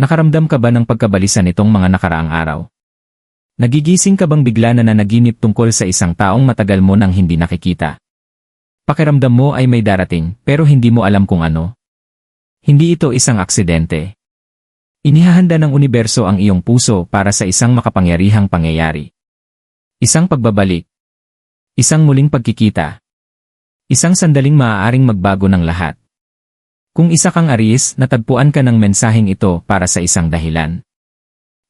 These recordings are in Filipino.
Nakaramdam ka ba ng pagkabalisa nitong mga nakaraang araw? Nagigising ka bang bigla na nanaginip tungkol sa isang taong matagal mo nang hindi nakikita? Pakiramdam mo ay may darating pero hindi mo alam kung ano. Hindi ito isang aksidente. Inihahanda ng universo ang iyong puso para sa isang makapangyarihang pangyayari. Isang pagbabalik. Isang muling pagkikita. Isang sandaling maaaring magbago ng lahat. Kung isa kang Aries, natagpuan ka ng mensaheng ito para sa isang dahilan.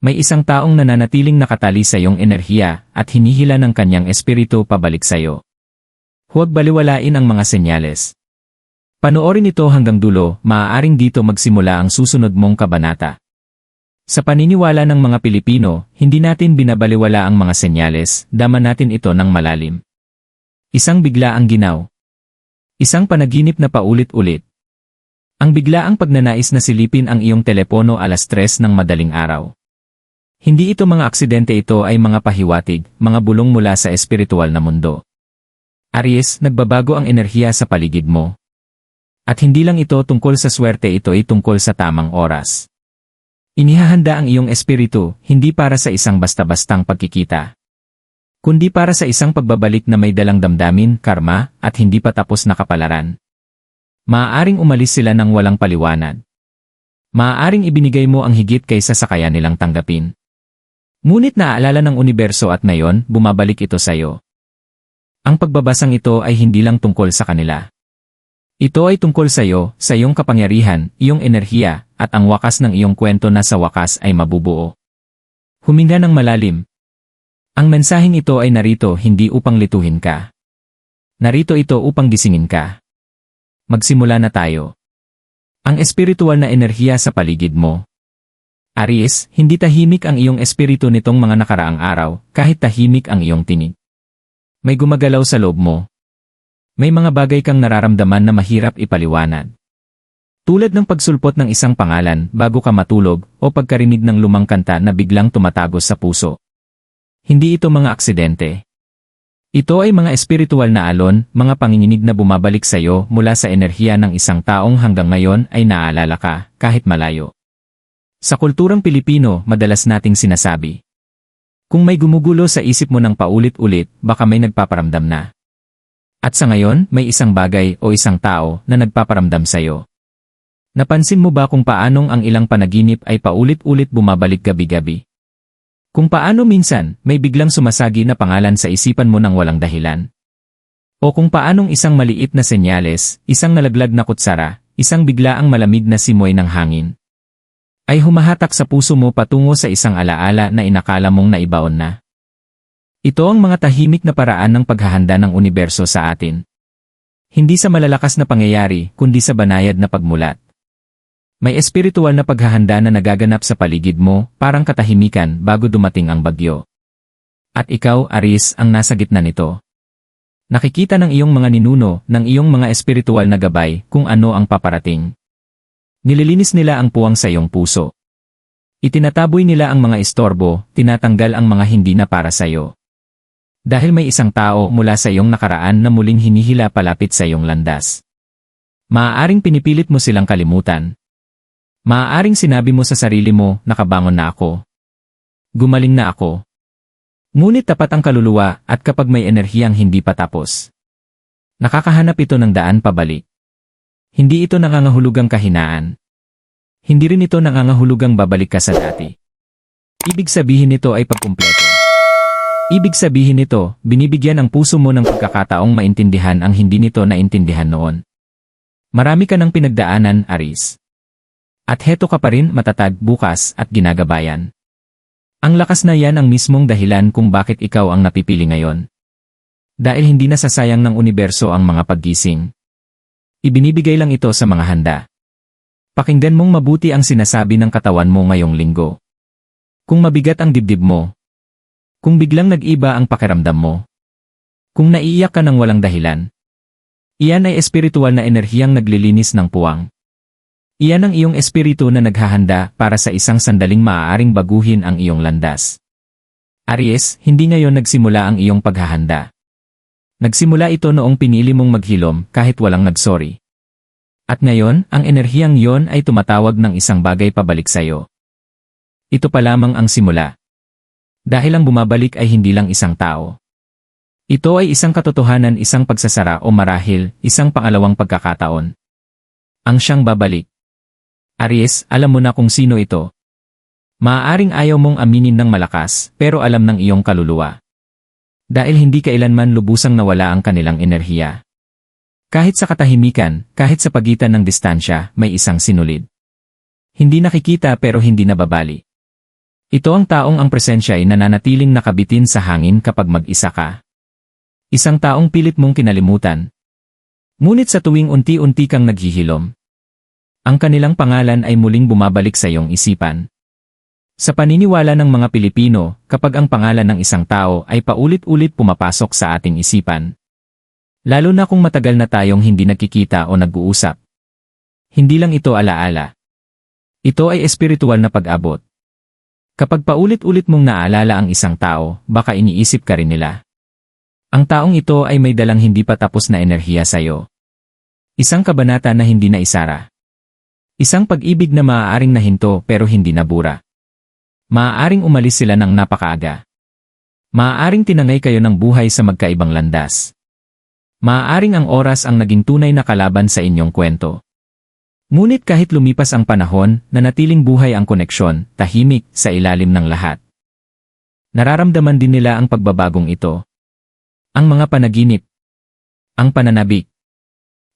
May isang taong nananatiling nakatali sa iyong enerhiya at hinihila ng kanyang espiritu pabalik sa iyo. Huwag baliwalain ang mga senyales. Panoorin ito hanggang dulo, maaaring dito magsimula ang susunod mong kabanata. Sa paniniwala ng mga Pilipino, hindi natin binabaliwala ang mga senyales, dama natin ito ng malalim. Isang bigla ang ginaw. Isang panaginip na paulit-ulit. Ang biglaang pagnanais na silipin ang iyong telepono alas 3 ng madaling araw. Hindi ito mga aksidente ito ay mga pahiwatig, mga bulong mula sa espiritual na mundo. Aries, nagbabago ang enerhiya sa paligid mo. At hindi lang ito tungkol sa swerte ito ay tungkol sa tamang oras. Inihahanda ang iyong espiritu, hindi para sa isang basta-bastang pagkikita. Kundi para sa isang pagbabalik na may dalang damdamin, karma, at hindi pa tapos na kapalaran. Maaaring umalis sila ng walang paliwanag. Maaaring ibinigay mo ang higit kaysa sa kaya nilang tanggapin. Ngunit naaalala ng universo at ngayon, bumabalik ito sa iyo. Ang pagbabasang ito ay hindi lang tungkol sa kanila. Ito ay tungkol sa iyo, sa iyong kapangyarihan, iyong enerhiya, at ang wakas ng iyong kwento na sa wakas ay mabubuo. Huminga ng malalim. Ang mensaheng ito ay narito hindi upang lituhin ka. Narito ito upang gisingin ka. Magsimula na tayo. Ang espiritual na enerhiya sa paligid mo. Aries, hindi tahimik ang iyong espiritu nitong mga nakaraang araw, kahit tahimik ang iyong tinig. May gumagalaw sa loob mo. May mga bagay kang nararamdaman na mahirap ipaliwanag. Tulad ng pagsulpot ng isang pangalan bago ka matulog o pagkarinig ng lumang kanta na biglang tumatagos sa puso. Hindi ito mga aksidente. Ito ay mga espiritual na alon, mga panginginig na bumabalik sa iyo mula sa enerhiya ng isang taong hanggang ngayon ay naaalala ka, kahit malayo. Sa kulturang Pilipino, madalas nating sinasabi. Kung may gumugulo sa isip mo ng paulit-ulit, baka may nagpaparamdam na. At sa ngayon, may isang bagay o isang tao na nagpaparamdam sa iyo. Napansin mo ba kung paanong ang ilang panaginip ay paulit-ulit bumabalik gabi-gabi? Kung paano minsan, may biglang sumasagi na pangalan sa isipan mo ng walang dahilan. O kung paanong isang maliit na senyales, isang nalaglag na kutsara, isang biglaang malamig na simoy ng hangin, ay humahatak sa puso mo patungo sa isang alaala na inakala mong naibaon na. Ito ang mga tahimik na paraan ng paghahanda ng universo sa atin. Hindi sa malalakas na pangyayari, kundi sa banayad na pagmulat. May espiritual na paghahanda na nagaganap sa paligid mo, parang katahimikan bago dumating ang bagyo. At ikaw, Aris, ang nasa gitna nito. Nakikita ng iyong mga ninuno, ng iyong mga espiritual na gabay, kung ano ang paparating. Nililinis nila ang puwang sa iyong puso. Itinataboy nila ang mga istorbo, tinatanggal ang mga hindi na para sa iyo. Dahil may isang tao mula sa iyong nakaraan na muling hinihila palapit sa iyong landas. Maaaring pinipilit mo silang kalimutan, Maaaring sinabi mo sa sarili mo, nakabangon na ako. Gumaling na ako. Ngunit tapat ang kaluluwa at kapag may enerhiyang hindi pa tapos. Nakakahanap ito ng daan pabalik. Hindi ito nangangahulugang kahinaan. Hindi rin ito nangangahulugang babalik ka sa dati. Ibig sabihin nito ay pagkumpleto. Ibig sabihin nito, binibigyan ang puso mo ng pagkakataong maintindihan ang hindi nito naintindihan noon. Marami ka ng pinagdaanan, Aris. At heto ka pa rin matatag bukas at ginagabayan. Ang lakas na yan ang mismong dahilan kung bakit ikaw ang napipili ngayon. Dahil hindi nasasayang ng universo ang mga paggising. Ibinibigay lang ito sa mga handa. Pakinggan mong mabuti ang sinasabi ng katawan mo ngayong linggo. Kung mabigat ang dibdib mo. Kung biglang nag-iba ang pakiramdam mo. Kung naiiyak ka ng walang dahilan. Iyan ay espiritual na enerhiyang naglilinis ng puwang. Iyan ang iyong espiritu na naghahanda para sa isang sandaling maaaring baguhin ang iyong landas. Aries, hindi ngayon nagsimula ang iyong paghahanda. Nagsimula ito noong pinili mong maghilom kahit walang nagsorry. At ngayon, ang enerhiyang yon ay tumatawag ng isang bagay pabalik sa iyo. Ito pa lamang ang simula. Dahil ang bumabalik ay hindi lang isang tao. Ito ay isang katotohanan, isang pagsasara o marahil, isang pangalawang pagkakataon. Ang siyang babalik. Aries, alam mo na kung sino ito. Maaaring ayaw mong aminin ng malakas, pero alam ng iyong kaluluwa. Dahil hindi kailanman lubusang nawala ang kanilang enerhiya. Kahit sa katahimikan, kahit sa pagitan ng distansya, may isang sinulid. Hindi nakikita pero hindi nababali. Ito ang taong ang presensya ay nananatiling nakabitin sa hangin kapag mag-isa ka. Isang taong pilit mong kinalimutan. Ngunit sa tuwing unti-unti kang naghihilom, ang kanilang pangalan ay muling bumabalik sa iyong isipan. Sa paniniwala ng mga Pilipino, kapag ang pangalan ng isang tao ay paulit-ulit pumapasok sa ating isipan. Lalo na kung matagal na tayong hindi nagkikita o nag-uusap. Hindi lang ito alaala. Ito ay espiritual na pag-abot. Kapag paulit-ulit mong naalala ang isang tao, baka iniisip ka rin nila. Ang taong ito ay may dalang hindi pa tapos na enerhiya sa iyo. Isang kabanata na hindi na isara. Isang pag-ibig na maaaring nahinto pero hindi nabura. Maaaring umalis sila ng napakaaga. Maaaring tinangay kayo ng buhay sa magkaibang landas. Maaaring ang oras ang naging tunay na kalaban sa inyong kwento. Ngunit kahit lumipas ang panahon, nanatiling buhay ang koneksyon, tahimik, sa ilalim ng lahat. Nararamdaman din nila ang pagbabagong ito. Ang mga panaginip. Ang pananabik.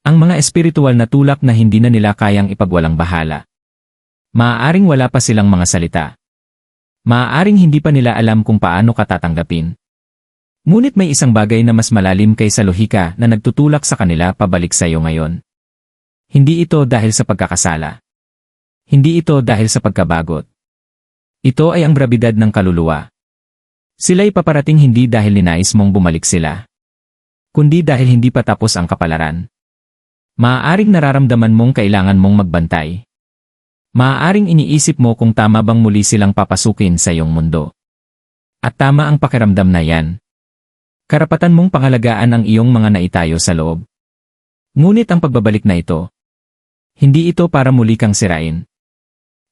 Ang mga espiritual na tulak na hindi na nila kayang ipagwalang bahala. Maaaring wala pa silang mga salita. Maaaring hindi pa nila alam kung paano katatanggapin. Ngunit may isang bagay na mas malalim kaysa lohika na nagtutulak sa kanila pabalik sa iyo ngayon. Hindi ito dahil sa pagkakasala. Hindi ito dahil sa pagkabagot. Ito ay ang brabidad ng kaluluwa. Sila'y paparating hindi dahil ninais mong bumalik sila. Kundi dahil hindi pa tapos ang kapalaran. Maaaring nararamdaman mong kailangan mong magbantay. Maaaring iniisip mo kung tama bang muli silang papasukin sa iyong mundo. At tama ang pakiramdam na yan. Karapatan mong pangalagaan ang iyong mga naitayo sa loob. Ngunit ang pagbabalik na ito, hindi ito para muli kang sirain.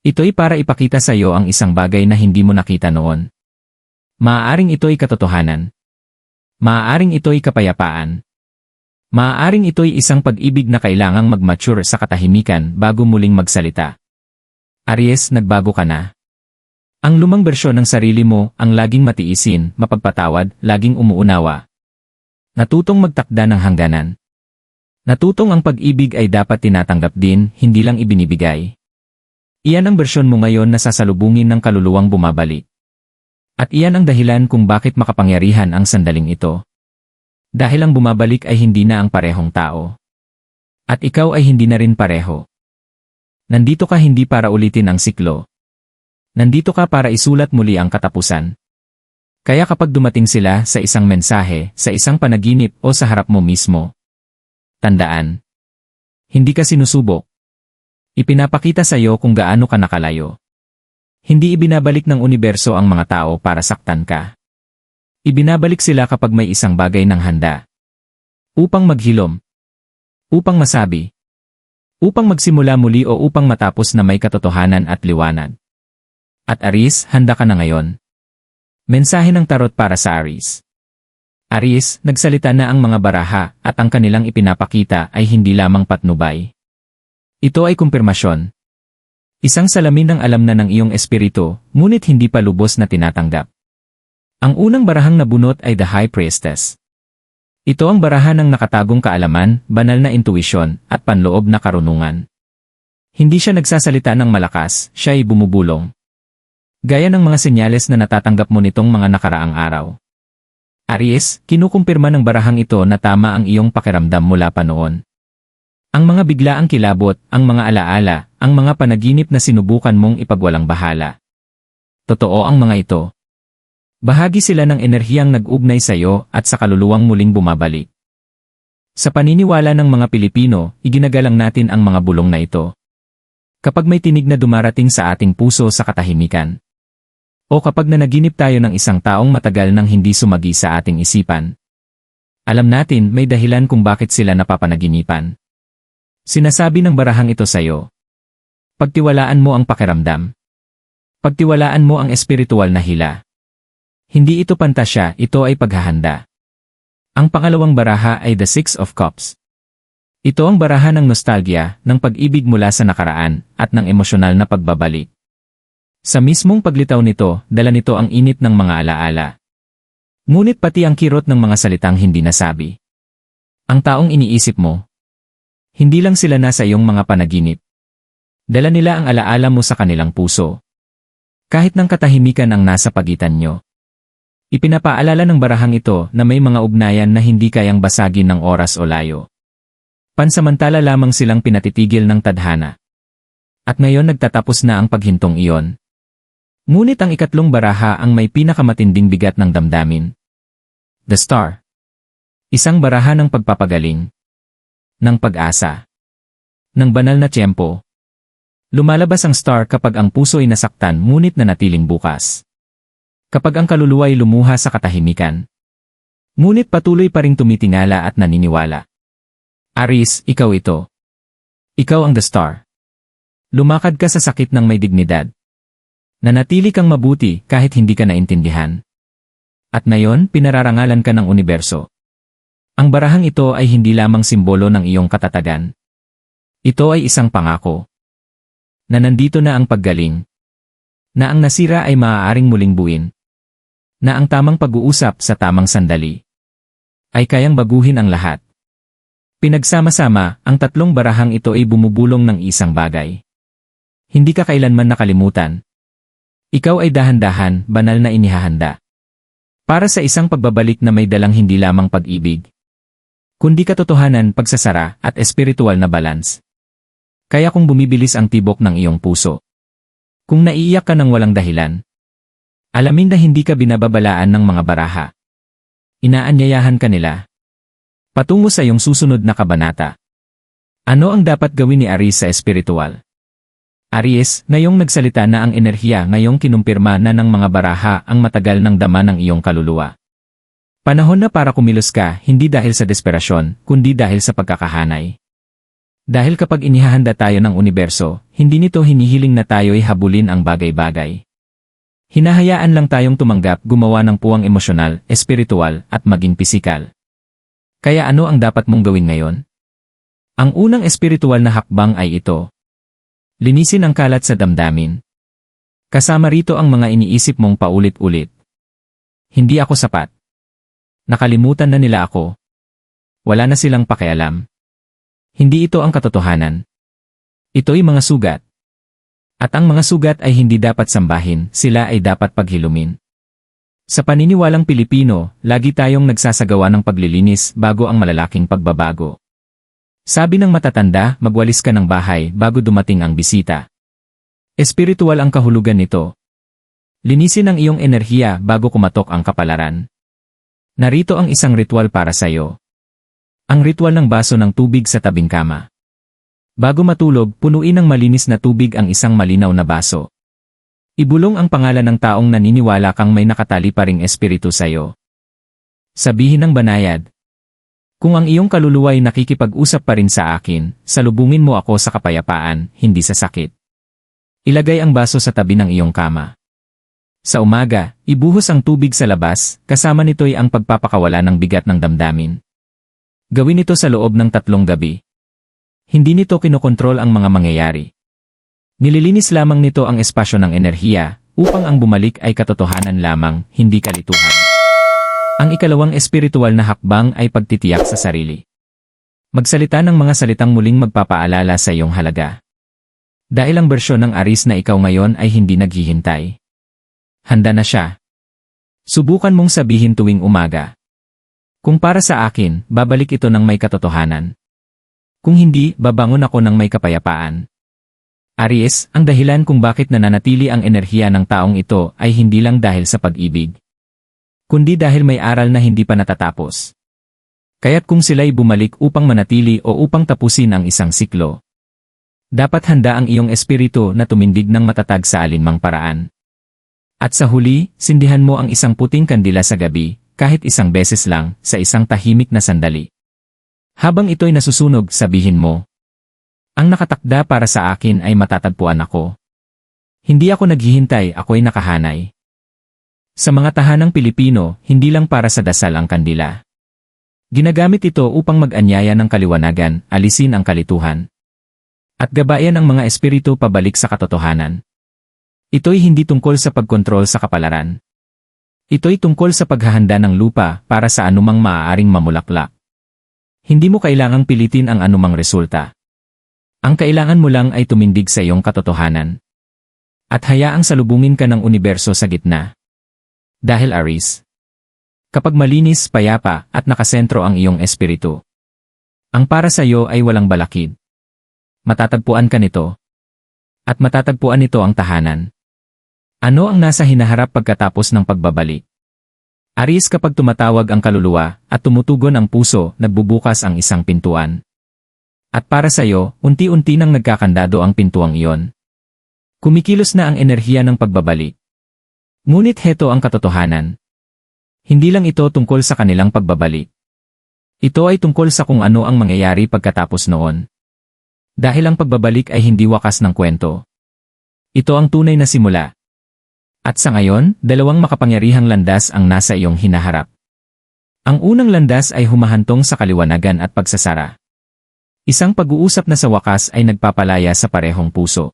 Ito'y para ipakita sa iyo ang isang bagay na hindi mo nakita noon. Maaaring ito'y katotohanan. Maaaring ito'y kapayapaan. Maaaring ito'y isang pag-ibig na kailangang mag-mature sa katahimikan bago muling magsalita. Aries, nagbago ka na. Ang lumang bersyon ng sarili mo ang laging matiisin, mapagpatawad, laging umuunawa. Natutong magtakda ng hangganan. Natutong ang pag-ibig ay dapat tinatanggap din, hindi lang ibinibigay. Iyan ang bersyon mo ngayon na sasalubungin ng kaluluwang bumabalik. At iyan ang dahilan kung bakit makapangyarihan ang sandaling ito. Dahil ang bumabalik ay hindi na ang parehong tao. At ikaw ay hindi na rin pareho. Nandito ka hindi para ulitin ang siklo. Nandito ka para isulat muli ang katapusan. Kaya kapag dumating sila sa isang mensahe, sa isang panaginip o sa harap mo mismo, tandaan. Hindi ka sinusubok. Ipinapakita sa iyo kung gaano ka nakalayo. Hindi ibinabalik ng universo ang mga tao para saktan ka. Ibinabalik sila kapag may isang bagay ng handa. Upang maghilom. Upang masabi. Upang magsimula muli o upang matapos na may katotohanan at liwanag. At Aris, handa ka na ngayon. Mensahe ng tarot para sa Aris. Aris, nagsalita na ang mga baraha at ang kanilang ipinapakita ay hindi lamang patnubay. Ito ay kumpirmasyon, Isang salamin ng alam na ng iyong espiritu, ngunit hindi pa lubos na tinatanggap. Ang unang barahang nabunot ay The High Priestess. Ito ang barahan ng nakatagong kaalaman, banal na intuisyon, at panloob na karunungan. Hindi siya nagsasalita ng malakas, siya ay bumubulong. Gaya ng mga senyales na natatanggap mo nitong mga nakaraang araw. Aries, kinukumpirma ng barahang ito na tama ang iyong pakiramdam mula pa noon. Ang mga biglaang kilabot, ang mga alaala, ang mga panaginip na sinubukan mong ipagwalang bahala. Totoo ang mga ito. Bahagi sila ng enerhiyang nag-ugnay sa iyo at sa kaluluwang muling bumabalik. Sa paniniwala ng mga Pilipino, iginagalang natin ang mga bulong na ito. Kapag may tinig na dumarating sa ating puso sa katahimikan. O kapag nanaginip tayo ng isang taong matagal nang hindi sumagi sa ating isipan. Alam natin may dahilan kung bakit sila napapanaginipan. Sinasabi ng barahang ito sa iyo, Pagtiwalaan mo ang pakiramdam. Pagtiwalaan mo ang espiritual na hila. Hindi ito pantasya, ito ay paghahanda. Ang pangalawang baraha ay The Six of Cups. Ito ang baraha ng nostalgia, ng pag-ibig mula sa nakaraan, at ng emosyonal na pagbabalik. Sa mismong paglitaw nito, dala nito ang init ng mga alaala. Ngunit pati ang kirot ng mga salitang hindi nasabi. Ang taong iniisip mo. Hindi lang sila nasa iyong mga panaginip. Dala nila ang alaala mo sa kanilang puso. Kahit ng katahimikan ang nasa pagitan nyo. Ipinapaalala ng barahang ito na may mga ugnayan na hindi kayang basagin ng oras o layo. Pansamantala lamang silang pinatitigil ng tadhana. At ngayon nagtatapos na ang paghintong iyon. Ngunit ang ikatlong baraha ang may pinakamatinding bigat ng damdamin. The Star. Isang baraha ng pagpapagaling. Ng pag-asa. Ng banal na tiyempo. Lumalabas ang star kapag ang puso ay nasaktan ngunit nanatiling bukas. Kapag ang kaluluwa ay lumuha sa katahimikan. Ngunit patuloy pa ring tumitingala at naniniwala. Aris, ikaw ito. Ikaw ang the star. Lumakad ka sa sakit ng may dignidad. Nanatili kang mabuti kahit hindi ka naintindihan. At ngayon, pinararangalan ka ng universo. Ang barahang ito ay hindi lamang simbolo ng iyong katatagan. Ito ay isang pangako. Na nandito na ang paggaling. Na ang nasira ay maaaring muling buin na ang tamang pag-uusap sa tamang sandali ay kayang baguhin ang lahat. Pinagsama-sama, ang tatlong barahang ito ay bumubulong ng isang bagay. Hindi ka kailanman nakalimutan. Ikaw ay dahan-dahan, banal na inihahanda. Para sa isang pagbabalik na may dalang hindi lamang pag-ibig, kundi katotohanan, pagsasara, at espiritual na balance. Kaya kung bumibilis ang tibok ng iyong puso, kung naiiyak ka ng walang dahilan, Alamin na hindi ka binababalaan ng mga baraha. Inaanyayahan ka nila. Patungo sa iyong susunod na kabanata. Ano ang dapat gawin ni Aries sa espiritual? Aries, ngayong nagsalita na ang enerhiya ngayong kinumpirma na ng mga baraha ang matagal ng dama ng iyong kaluluwa. Panahon na para kumilos ka, hindi dahil sa desperasyon, kundi dahil sa pagkakahanay. Dahil kapag inihahanda tayo ng universo, hindi nito hinihiling na tayo'y habulin ang bagay-bagay. Hinahayaan lang tayong tumanggap gumawa ng puwang emosyonal, espiritual, at maging pisikal. Kaya ano ang dapat mong gawin ngayon? Ang unang espiritual na hakbang ay ito. Linisin ang kalat sa damdamin. Kasama rito ang mga iniisip mong paulit-ulit. Hindi ako sapat. Nakalimutan na nila ako. Wala na silang pakialam. Hindi ito ang katotohanan. Ito'y mga sugat. At ang mga sugat ay hindi dapat sambahin, sila ay dapat paghilumin. Sa paniniwalang Pilipino, lagi tayong nagsasagawa ng paglilinis bago ang malalaking pagbabago. Sabi ng matatanda, magwalis ka ng bahay bago dumating ang bisita. Espiritual ang kahulugan nito. Linisin ang iyong enerhiya bago kumatok ang kapalaran. Narito ang isang ritual para sa iyo. Ang ritual ng baso ng tubig sa tabing kama. Bago matulog, punuin ng malinis na tubig ang isang malinaw na baso. Ibulong ang pangalan ng taong naniniwala kang may nakatali pa ring espiritu sa iyo. Sabihin ng banayad, Kung ang iyong kaluluwa ay nakikipag-usap pa rin sa akin, salubungin mo ako sa kapayapaan, hindi sa sakit. Ilagay ang baso sa tabi ng iyong kama. Sa umaga, ibuhos ang tubig sa labas, kasama nito'y ang pagpapakawala ng bigat ng damdamin. Gawin ito sa loob ng tatlong gabi, hindi nito kinokontrol ang mga mangyayari. Nililinis lamang nito ang espasyo ng enerhiya upang ang bumalik ay katotohanan lamang, hindi kalituhan. Ang ikalawang espiritual na hakbang ay pagtitiyak sa sarili. Magsalita ng mga salitang muling magpapaalala sa iyong halaga. Dahil ang bersyon ng Aris na ikaw ngayon ay hindi naghihintay. Handa na siya. Subukan mong sabihin tuwing umaga. Kung para sa akin, babalik ito ng may katotohanan. Kung hindi, babangon ako ng may kapayapaan. Aries, ang dahilan kung bakit nananatili ang enerhiya ng taong ito ay hindi lang dahil sa pag-ibig. Kundi dahil may aral na hindi pa natatapos. Kaya't kung sila'y bumalik upang manatili o upang tapusin ang isang siklo, dapat handa ang iyong espiritu na tumindig ng matatag sa alinmang paraan. At sa huli, sindihan mo ang isang puting kandila sa gabi, kahit isang beses lang, sa isang tahimik na sandali. Habang ito'y nasusunog, sabihin mo, Ang nakatakda para sa akin ay matatagpuan ako. Hindi ako naghihintay, ako'y nakahanay. Sa mga tahanang Pilipino, hindi lang para sa dasal ang kandila. Ginagamit ito upang mag-anyaya ng kaliwanagan, alisin ang kalituhan. At gabayan ang mga espiritu pabalik sa katotohanan. Ito'y hindi tungkol sa pagkontrol sa kapalaran. Ito'y tungkol sa paghahanda ng lupa para sa anumang maaaring mamulaklak. Hindi mo kailangang pilitin ang anumang resulta. Ang kailangan mo lang ay tumindig sa iyong katotohanan. At hayaang salubungin ka ng universo sa gitna. Dahil Aris, kapag malinis, payapa, at nakasentro ang iyong espiritu, ang para sa iyo ay walang balakid. Matatagpuan ka nito. At matatagpuan nito ang tahanan. Ano ang nasa hinaharap pagkatapos ng pagbabalik? Aris kapag tumatawag ang kaluluwa at tumutugon ang puso, nagbubukas ang isang pintuan. At para sa iyo, unti-unti nang nagkakandado ang pintuang iyon. Kumikilos na ang enerhiya ng pagbabalik. Ngunit heto ang katotohanan. Hindi lang ito tungkol sa kanilang pagbabalik. Ito ay tungkol sa kung ano ang mangyayari pagkatapos noon. Dahil ang pagbabalik ay hindi wakas ng kwento. Ito ang tunay na simula. At sa ngayon, dalawang makapangyarihang landas ang nasa iyong hinaharap. Ang unang landas ay humahantong sa kaliwanagan at pagsasara. Isang pag-uusap na sa wakas ay nagpapalaya sa parehong puso.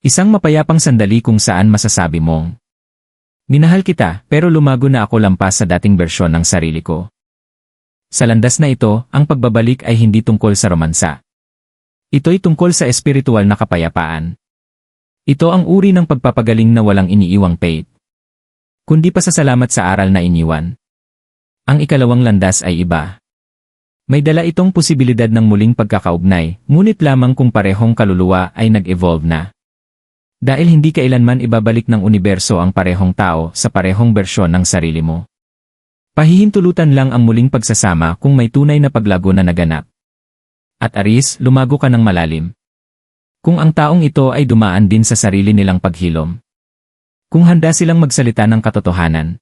Isang mapayapang sandali kung saan masasabi mong, Minahal kita, pero lumago na ako lampas sa dating bersyon ng sarili ko. Sa landas na ito, ang pagbabalik ay hindi tungkol sa romansa. Ito'y tungkol sa espiritual na kapayapaan. Ito ang uri ng pagpapagaling na walang iniiwang faith. Kundi pa sa salamat sa aral na iniwan. Ang ikalawang landas ay iba. May dala itong posibilidad ng muling pagkakaugnay, ngunit lamang kung parehong kaluluwa ay nag-evolve na. Dahil hindi kailanman ibabalik ng universo ang parehong tao sa parehong bersyon ng sarili mo. Pahihintulutan lang ang muling pagsasama kung may tunay na paglago na naganap. At Aris, lumago ka ng malalim. Kung ang taong ito ay dumaan din sa sarili nilang paghilom. Kung handa silang magsalita ng katotohanan.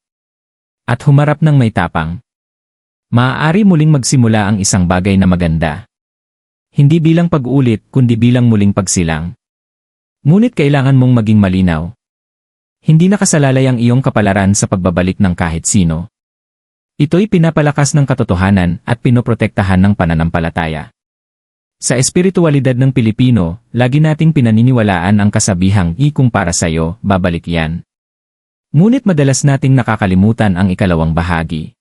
At humarap ng may tapang. Maaari muling magsimula ang isang bagay na maganda. Hindi bilang pag-ulit kundi bilang muling pagsilang. Ngunit kailangan mong maging malinaw. Hindi nakasalalay ang iyong kapalaran sa pagbabalik ng kahit sino. Ito'y pinapalakas ng katotohanan at pinoprotektahan ng pananampalataya. Sa espiritualidad ng Pilipino, lagi nating pinaniniwalaan ang kasabihang i kung para sa'yo, babalik yan. Ngunit madalas nating nakakalimutan ang ikalawang bahagi.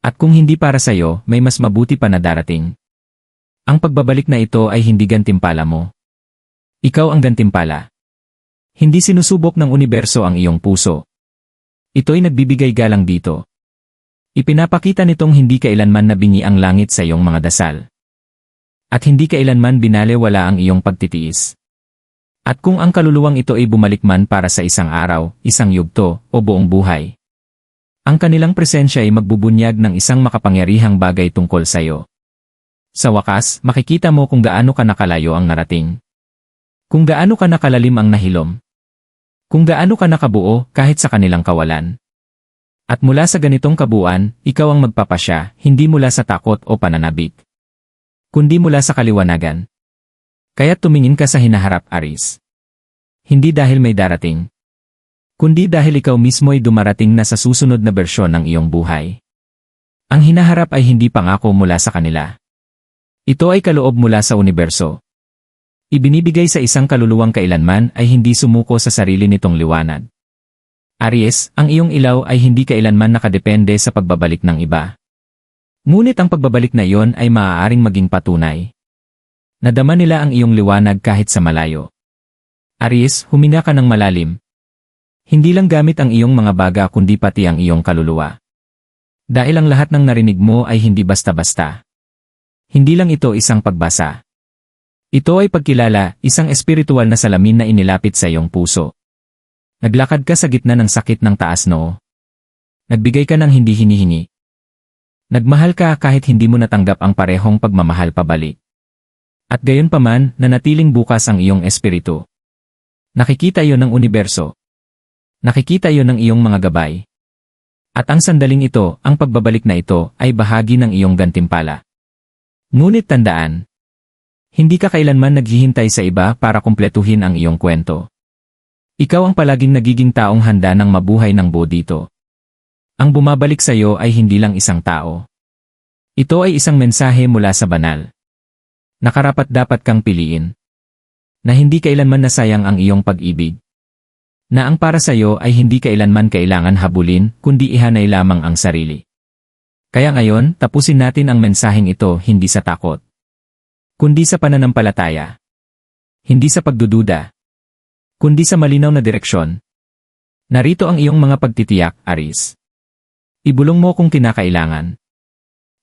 At kung hindi para sa'yo, may mas mabuti pa na darating. Ang pagbabalik na ito ay hindi gantimpala mo. Ikaw ang gantimpala. Hindi sinusubok ng universo ang iyong puso. Ito'y nagbibigay galang dito. Ipinapakita nitong hindi kailanman nabingi ang langit sa iyong mga dasal. At hindi kailanman binalewala ang iyong pagtitiis. At kung ang kaluluwang ito ay bumalik man para sa isang araw, isang yugto, o buong buhay. Ang kanilang presensya ay magbubunyag ng isang makapangyarihang bagay tungkol sa iyo. Sa wakas, makikita mo kung gaano ka nakalayo ang narating. Kung gaano ka nakalalim ang nahilom. Kung gaano ka nakabuo kahit sa kanilang kawalan. At mula sa ganitong kabuuan, ikaw ang magpapasya, hindi mula sa takot o pananabik. Kundi mula sa kaliwanagan. Kaya tumingin ka sa hinaharap, Aris. Hindi dahil may darating. Kundi dahil ikaw mismo ay dumarating na sa susunod na bersyon ng iyong buhay. Ang hinaharap ay hindi pangako mula sa kanila. Ito ay kaloob mula sa universo. Ibinibigay sa isang kaluluwang kailanman ay hindi sumuko sa sarili nitong liwanag. Aries, ang iyong ilaw ay hindi kailanman nakadepende sa pagbabalik ng iba. Ngunit ang pagbabalik na iyon ay maaaring maging patunay. Nadama nila ang iyong liwanag kahit sa malayo. Aries, huminga ka ng malalim. Hindi lang gamit ang iyong mga baga kundi pati ang iyong kaluluwa. Dahil ang lahat ng narinig mo ay hindi basta-basta. Hindi lang ito isang pagbasa. Ito ay pagkilala, isang espiritual na salamin na inilapit sa iyong puso. Naglakad ka sa gitna ng sakit ng taas noo. Nagbigay ka ng hindi hinihingi. Nagmahal ka kahit hindi mo natanggap ang parehong pagmamahal pabalik. At gayon paman, nanatiling bukas ang iyong espiritu. Nakikita yon ng universo. Nakikita yon ng iyong mga gabay. At ang sandaling ito, ang pagbabalik na ito, ay bahagi ng iyong gantimpala. Ngunit tandaan, hindi ka kailanman naghihintay sa iba para kumpletuhin ang iyong kwento. Ikaw ang palaging nagiging taong handa ng mabuhay ng buo dito. Ang bumabalik sa iyo ay hindi lang isang tao. Ito ay isang mensahe mula sa banal. Nakarapat dapat kang piliin. Na hindi kailanman nasayang ang iyong pag-ibig. Na ang para sa iyo ay hindi kailanman kailangan habulin, kundi ihanay lamang ang sarili. Kaya ngayon, tapusin natin ang mensaheng ito hindi sa takot. Kundi sa pananampalataya. Hindi sa pagdududa. Kundi sa malinaw na direksyon. Narito ang iyong mga pagtitiyak, Aris. Ibulong mo kung kinakailangan.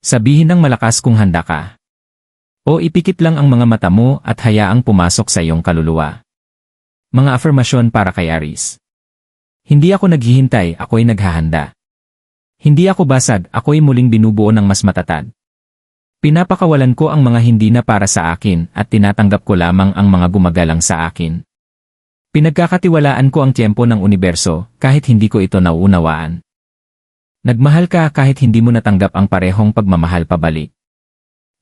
Sabihin ng malakas kung handa ka. O ipikit lang ang mga mata mo at hayaang pumasok sa iyong kaluluwa. Mga afirmasyon para kay Aris. Hindi ako naghihintay, ako'y naghahanda. Hindi ako basag, ako'y muling binubuo ng mas matatag. Pinapakawalan ko ang mga hindi na para sa akin at tinatanggap ko lamang ang mga gumagalang sa akin. Pinagkakatiwalaan ko ang tiyempo ng universo kahit hindi ko ito nauunawaan. Nagmahal ka kahit hindi mo natanggap ang parehong pagmamahal pabalik.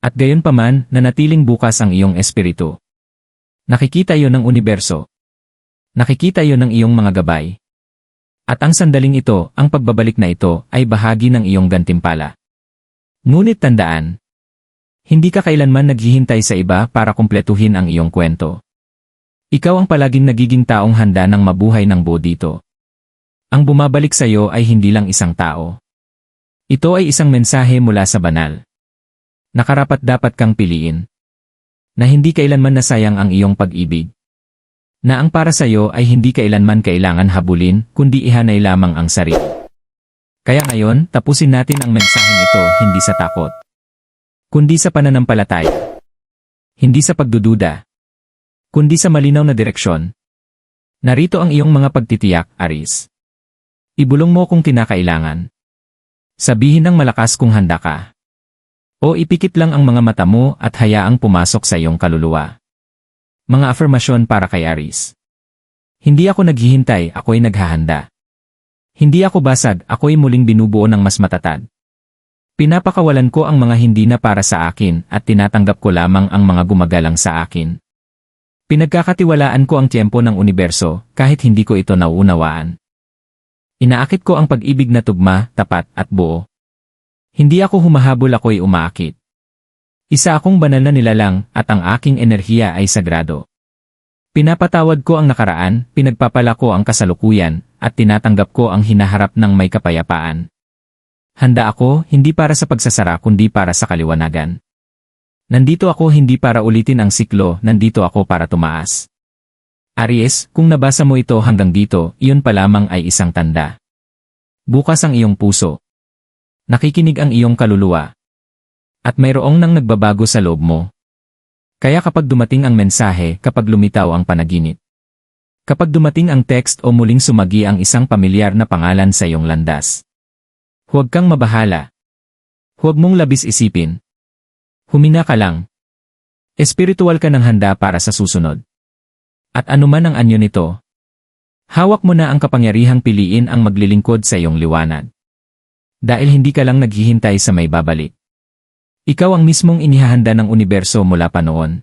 At gayon paman, nanatiling bukas ang iyong espiritu. Nakikita yon ng universo. Nakikita yon ng iyong mga gabay. At ang sandaling ito, ang pagbabalik na ito, ay bahagi ng iyong gantimpala. Ngunit tandaan, hindi ka kailanman naghihintay sa iba para kumpletuhin ang iyong kwento. Ikaw ang palaging nagiging taong handa ng mabuhay ng buo dito. Ang bumabalik sa iyo ay hindi lang isang tao. Ito ay isang mensahe mula sa banal. Nakarapat dapat kang piliin. Na hindi kailanman nasayang ang iyong pag-ibig. Na ang para sa iyo ay hindi kailanman kailangan habulin, kundi ihanay lamang ang sarili. Kaya ngayon, tapusin natin ang mensaheng ito hindi sa takot. Kundi sa pananampalataya. Hindi sa pagdududa. Kundi sa malinaw na direksyon. Narito ang iyong mga pagtitiyak, Aris. Ibulong mo kung kinakailangan. Sabihin ng malakas kung handa ka. O ipikit lang ang mga mata mo at hayaang pumasok sa iyong kaluluwa. Mga afirmasyon para kay Aris. Hindi ako naghihintay, ako'y naghahanda. Hindi ako basag, ako'y muling binubuo ng mas matatag. Pinapakawalan ko ang mga hindi na para sa akin at tinatanggap ko lamang ang mga gumagalang sa akin. Pinagkakatiwalaan ko ang tiyempo ng universo kahit hindi ko ito nauunawaan. Inaakit ko ang pag-ibig na tugma, tapat at buo. Hindi ako humahabol ako'y umaakit. Isa akong banal na nilalang at ang aking enerhiya ay sagrado. Pinapatawad ko ang nakaraan, pinagpapala ko ang kasalukuyan, at tinatanggap ko ang hinaharap ng may kapayapaan. Handa ako, hindi para sa pagsasara kundi para sa kaliwanagan. Nandito ako hindi para ulitin ang siklo, nandito ako para tumaas. Aries, kung nabasa mo ito hanggang dito, iyon pa lamang ay isang tanda. Bukas ang iyong puso. Nakikinig ang iyong kaluluwa. At mayroong nang nagbabago sa loob mo. Kaya kapag dumating ang mensahe, kapag lumitaw ang panaginip. Kapag dumating ang text o muling sumagi ang isang pamilyar na pangalan sa iyong landas. Huwag kang mabahala. Huwag mong labis isipin. Humina ka lang. Espiritual ka ng handa para sa susunod. At anuman ang anyo nito, hawak mo na ang kapangyarihang piliin ang maglilingkod sa iyong liwanag. Dahil hindi ka lang naghihintay sa may babalik. Ikaw ang mismong inihahanda ng universo mula pa noon.